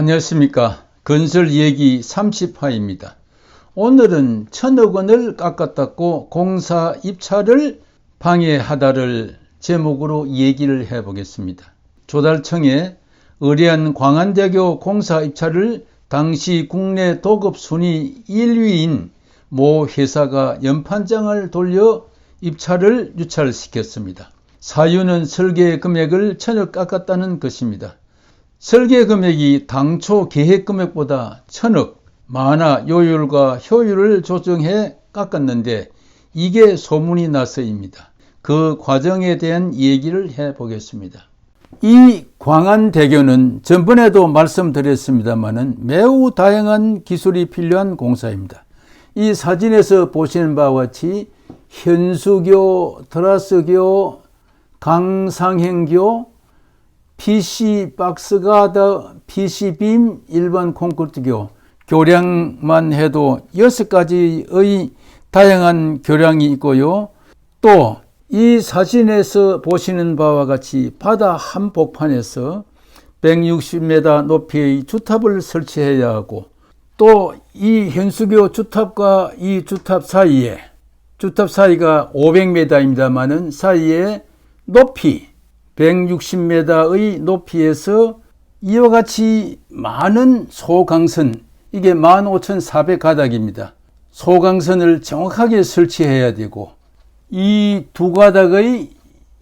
안녕하십니까. 건설 얘기 30화입니다. 오늘은 천억 원을 깎았다고 공사 입찰을 방해하다를 제목으로 얘기를 해 보겠습니다. 조달청에 의뢰한 광안대교 공사 입찰을 당시 국내 도급 순위 1위인 모 회사가 연판장을 돌려 입찰을 유찰시켰습니다. 사유는 설계 금액을 천억 깎았다는 것입니다. 설계 금액이 당초 계획 금액보다 천억, 만화 요율과 효율을 조정해 깎았는데 이게 소문이 나서입니다. 그 과정에 대한 얘기를 해 보겠습니다. 이 광안대교는 전번에도 말씀드렸습니다만은 매우 다양한 기술이 필요한 공사입니다. 이 사진에서 보시는 바와 같이 현수교, 트라스교, 강상행교, PC 박스가 더 PC 빔 일반 콘크리트교 교량만 해도 여섯 가지의 다양한 교량이 있고요. 또 이 사진에서 보시는 바와 같이 바다 한복판에서 160m 높이의 주탑을 설치해야 하고 또 이 현수교 주탑과 이 주탑 사이에 주탑 사이가 500m입니다만은 사이에 높이 160m의 높이에서 이와 같이 많은 소강선, 이게 15,400가닥입니다. 소강선을 정확하게 설치해야 되고, 이 두 가닥의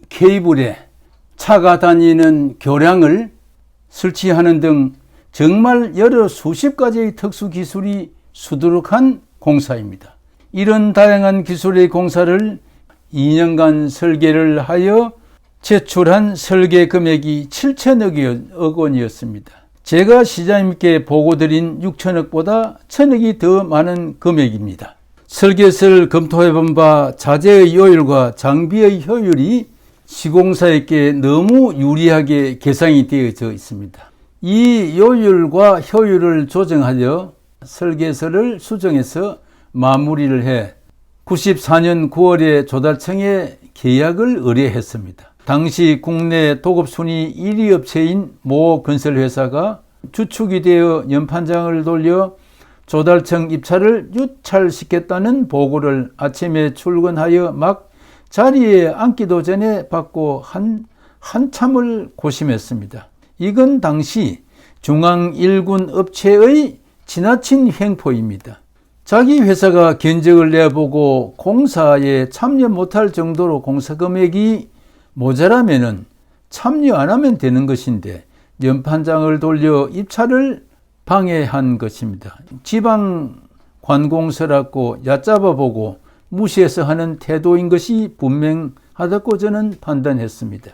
케이블에 차가 다니는 교량을 설치하는 등 정말 여러 수십 가지의 특수 기술이 수두룩한 공사입니다. 이런 다양한 기술의 공사를 2년간 설계를 하여 제출한 설계 금액이 7천억 원이었습니다. 제가 시장님께 보고드린 6천억보다 천억이 더 많은 금액입니다. 설계서를 검토해 본 바 자재의 요율과 장비의 효율이 시공사에게 너무 유리하게 계상이 되어져 있습니다. 이 요율과 효율을 조정하여 설계서를 수정해서 마무리를 해 94년 9월에 조달청에 계약을 의뢰했습니다. 당시 국내 도급 순위 1위 업체인 모 건설회사가 주축이 되어 연판장을 돌려 조달청 입찰을 유찰시켰다는 보고를 아침에 출근하여 막 자리에 앉기도 전에 받고 한, 한참을 고심했습니다. 이건 당시 중앙 1군 업체의 지나친 횡포입니다. 자기 회사가 견적을 내보고 공사에 참여 못할 정도로 공사 금액이 모자라면은 참여 안 하면 되는 것인데 연판장을 돌려 입찰을 방해한 것입니다. 지방 관공서라고 얕잡아 보고 무시해서 하는 태도인 것이 분명하다고 저는 판단했습니다.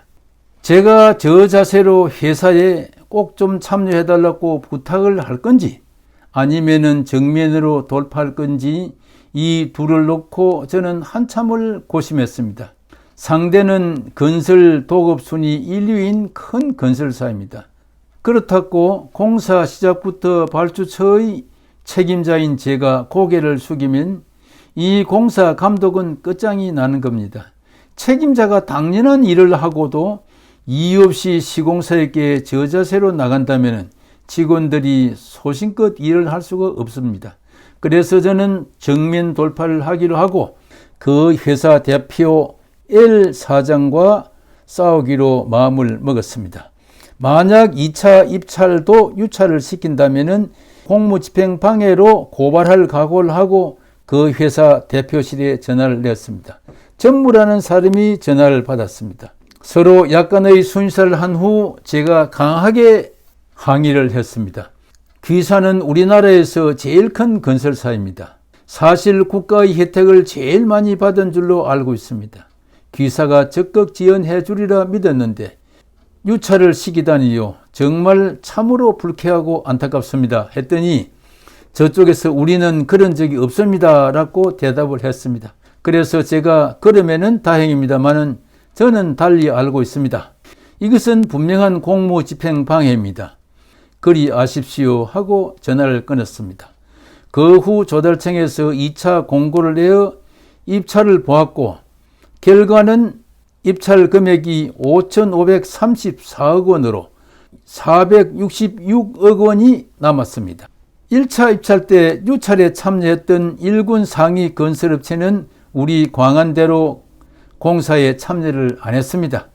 제가 저 자세로 회사에 꼭 좀 참여해 달라고 부탁을 할 건지 아니면은 정면으로 돌파할 건지 이 둘을 놓고 저는 한참을 고심했습니다. 상대는 건설 도급 순위 1위인 큰 건설사입니다. 그렇다고 공사 시작부터 발주처의 책임자인 제가 고개를 숙이면 이 공사 감독은 끝장이 나는 겁니다. 책임자가 당연한 일을 하고도 이유 없이 시공사에게 저자세로 나간다면 직원들이 소신껏 일을 할 수가 없습니다. 그래서 저는 정면 돌파를 하기로 하고 그 회사 대표 L 사장과 싸우기로 마음을 먹었습니다. 만약 2차 입찰도 유찰을 시킨다면 공무집행 방해로 고발할 각오를 하고 그 회사 대표실에 전화를 냈습니다. 전무라는 사람이 전화를 받았습니다. 서로 약간의 순사를 한 후 제가 강하게 항의를 했습니다. 귀사는 우리나라에서 제일 큰 건설사입니다. 사실 국가의 혜택을 제일 많이 받은 줄로 알고 있습니다. 귀사가 적극 지원해 주리라 믿었는데 유차를 시키다니요. 정말 참으로 불쾌하고 안타깝습니다. 했더니 저쪽에서 우리는 그런 적이 없습니다. 라고 대답을 했습니다. 그래서 제가 그러면은 다행입니다만은 저는 달리 알고 있습니다. 이것은 분명한 공무 집행 방해입니다. 그리 아십시오 하고 전화를 끊었습니다. 그 후 조달청에서 2차 공고를 내어 입찰을 보았고 결과는 입찰 금액이 5,534억 원으로 466억 원이 남았습니다. 1차 입찰 때 유찰에 참여했던 일군 상위 건설업체는 우리 광안대로 공사에 참여를 안 했습니다.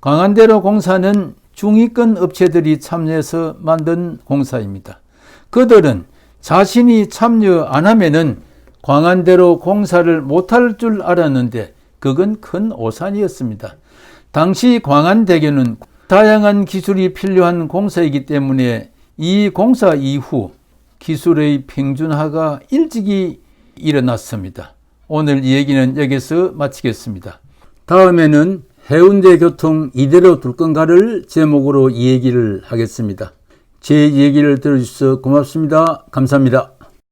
광안대로 공사는 중위권 업체들이 참여해서 만든 공사입니다. 그들은 자신이 참여 안 하면은 광안대로 공사를 못할 줄 알았는데 그건 큰 오산이었습니다. 당시 광안대교는 다양한 기술이 필요한 공사이기 때문에 이 공사 이후 기술의 평준화가 일찍이 일어났습니다. 오늘 이 얘기는 여기서 마치겠습니다. 다음에는 해운대 교통 이대로 둘 건가를 제목으로 이 얘기를 하겠습니다. 제 얘기를 들어주셔서 고맙습니다. 감사합니다.